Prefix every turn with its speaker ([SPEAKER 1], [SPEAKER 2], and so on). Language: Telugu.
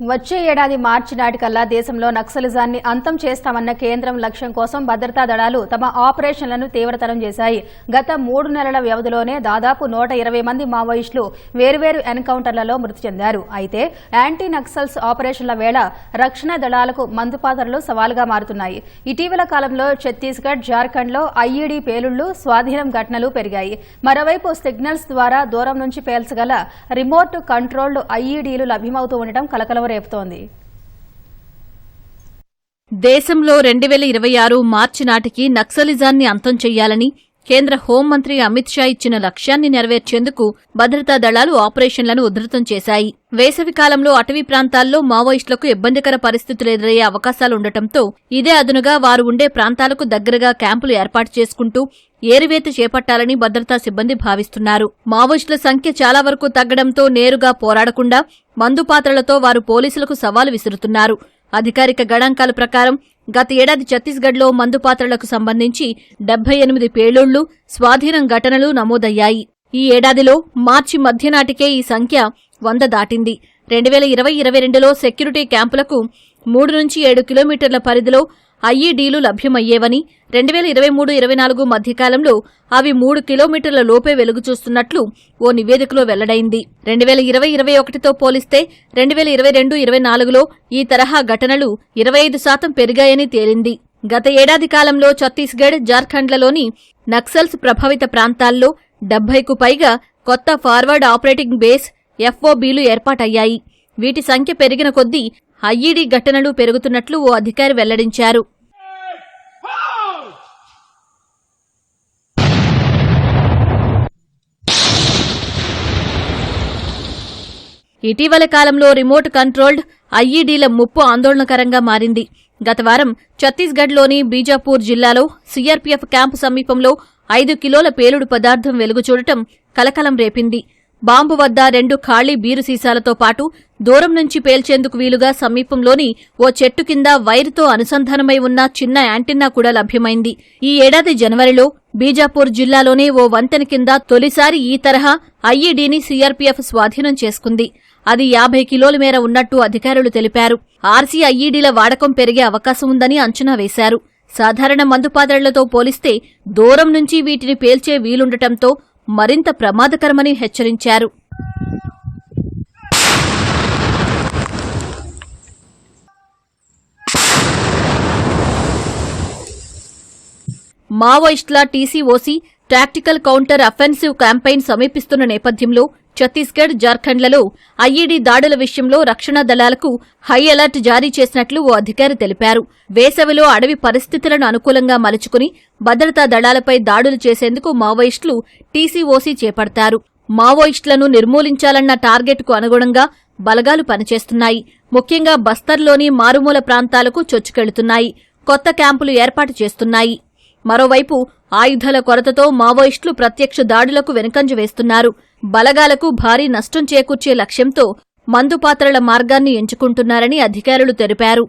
[SPEAKER 1] వచ్చే ఏడాది మార్చి నాటికల్లా దేశంలో నక్సలిజాన్ని అంతం చేస్తామన్న కేంద్రం లక్ష్యం కోసం భద్రతా దళాలు తమ ఆపరేషన్లను తీవ్రతరం చేశాయి. గత మూడు నెలల వ్యవధిలోనే దాదాపు నూట ఇరవై మంది మావోయిస్టులు వేర్వేరు ఎన్కౌంటర్లలో మృతి చెందారు. అయితే యాంటీ నక్సల్స్ ఆపరేషన్ల వేళ రక్షణ దళాలకు మందుపాత్రలు సవాలుగా మారుతున్నాయి. ఇటీవల కాలంలో ఛత్తీస్గఢ్ జార్ఖండ్లో ఐఈడీ పేలుళ్ళు స్వాధీనం ఘటనలు పెరిగాయి. మరోవైపు సిగ్నల్స్ ద్వారా దూరం నుంచి పేల్చగల రిమోట్ కంట్రోల్డ్ ఐఈడీలు లభ్యమవుతూ ఉండటం కలకలం రేపుతోంది.
[SPEAKER 2] దేశంలో రెండు వేల ఇరవై ఆరు మార్చి నాటికి నక్సలిజాన్ని అంతం చెయ్యాలని కేంద్ర హోంమంత్రి అమిత్ షా ఇచ్చిన లక్ష్యాన్ని నెరవేర్చేందుకు భద్రతా దళాలు ఆపరేషన్లను ఉధృతం చేశాయి. వేసవికాలంలో అటవీ ప్రాంతాల్లో మావోయిస్టులకు ఇబ్బందికర పరిస్థితులు ఎదురయ్యే అవకాశాలుండటంతో ఇదే అదునుగా వారు ఉండే ప్రాంతాలకు దగ్గరగా క్యాంపులు ఏర్పాటు చేసుకుంటూ ఏరివేత చేపట్టాలని భద్రతా సిబ్బంది భావిస్తున్నారు. మావోయిస్టుల సంఖ్య చాలా వరకు తగ్గడంతో నేరుగా పోరాడకుండా మందుపాత్రలతో వారు పోలీసులకు సవాలు విసురుతున్నారు. అధికారిక గణాంకాల ప్రకారం గత ఏడాది ఛత్తీస్గఢ్లో మందుపాత్రలకు సంబంధించి డెబ్బై ఎనిమిది పేలుళ్ళు స్వాధీనం ఘటనలు నమోదయ్యాయి. ఈ ఏడాదిలో మార్చి మధ్య నాటికే ఈ సంఖ్య వంద దాటింది. రెండు వేల ఇరవై ఇరవై రెండులో సెక్యూరిటీ క్యాంపులకు మూడు నుంచి ఏడు కిలోమీటర్ల పరిధిలో ఐఈడీలు లభ్యమయ్యేవని రెండు వేల ఇరవై మూడు ఇరవై నాలుగు మధ్యకాలంలో అవి మూడు కిలోమీటర్ల లోపే వెలుగు చూస్తున్నట్లు ఓ నివేదికలో వెల్లడైంది. రెండు వేల ఇరవై ఇరవై ఒకటితో పోలిస్తే రెండు వేల ఇరవై రెండు ఇరవై నాలుగులో ఈ తరహా ఘటనలు ఇరవై ఐదు శాతం పెరిగాయని తేలింది. గత ఏడాది కాలంలో ఛత్తీస్గఢ్ జార్ఖండ్లలోని నక్సల్స్ ప్రభావిత ప్రాంతాల్లో డెబ్బైకు పైగా కొత్త ఫార్వర్డ్ ఆపరేటింగ్ బేస్ ఎఫ్ఓబీలు ఏర్పాటయ్యాయి. వీటి సంఖ్య పెరిగిన కొద్దీ ఐఈడీ ఘటనలు పెరుగుతున్నట్లు ఓ అధికారి వెల్లడించారు. ఇటీవల కాలంలో రిమోట్ కంట్రోల్డ్ ఐఈడీల ముప్పు ఆందోళనకరంగా మారింది. గత వారం ఛత్తీస్గఢ్లోని బీజాపూర్ జిల్లాలో సీఆర్పీఎఫ్ క్యాంపు సమీపంలో ఐదు కిలోల పేలుడు పదార్థం వెలుగు చూడటం కలకలం రేపింది. బాంబు వద్ద రెండు ఖాళీ బీరు సీసాలతో పాటు దూరం నుంచి పేల్చేందుకు వీలుగా సమీపంలోని ఓ చెట్టు కింద వైరుతో అనుసంధానమై ఉన్న చిన్న యాంటిన్నా కూడా లభ్యమైంది. ఈ ఏడాది జనవరిలో బీజాపూర్ జిల్లాలోనే ఓ వంతెన కింద తొలిసారి ఈ తరహా ఐఈడీని సీఆర్పీఎఫ్ స్వాధీనం చేసుకుంది. అది యాభై కిలోల మేర ఉన్నట్టు అధికారులు తెలిపారు. ఆర్సీ ఐఈడీల వాడకం పెరిగే అవకాశం ఉందని అంచనా వేశారు. సాధారణ మందుపాత్రలతో పోలిస్తే దూరం నుంచి వీటిని పేల్చే వీలుండటంతో మరింత ప్రమాదకరమని హెచ్చరించారు. మావోయిస్టుల TCOC tactical counter offensive campaign సమీపిస్తున్న నేపథ్యంలో ఛత్తీస్గఢ్ జార్ఖండ్లలో ఐఈడీ దాడుల విషయంలో రక్షణ దళాలకు హై అలర్ట్ జారీ చేసినట్లు ఓ అధికారి తెలిపారు. వేసవిలో అడవి పరిస్థితులను అనుకూలంగా మలుచుకుని భద్రతా దళాలపై దాడులు చేసేందుకు మావోయిస్టులు టీసీఓసీ చేపడతారు. మావోయిస్టులను నిర్మూలించాలన్న టార్గెట్కు అనుగుణంగా బలగాలు పనిచేస్తున్నాయి. ముఖ్యంగా బస్తర్లోని మారుమూల ప్రాంతాలకు చొచ్చుకెళ్తున్నాయి. కొత్త క్యాంపులు ఏర్పాటు చేస్తున్నాయి. మరోవైపు ఆయుధాల కొరతతో మావోయిస్టులు ప్రత్యక్ష దాడులకు వెనుకంజ వేస్తున్నారు. బలగాలకు భారీ నష్టం చేకూర్చే లక్ష్యంతో మందుపాత్రల మార్గాన్ని ఎంచుకుంటున్నారని అధికారులు తెలిపారు.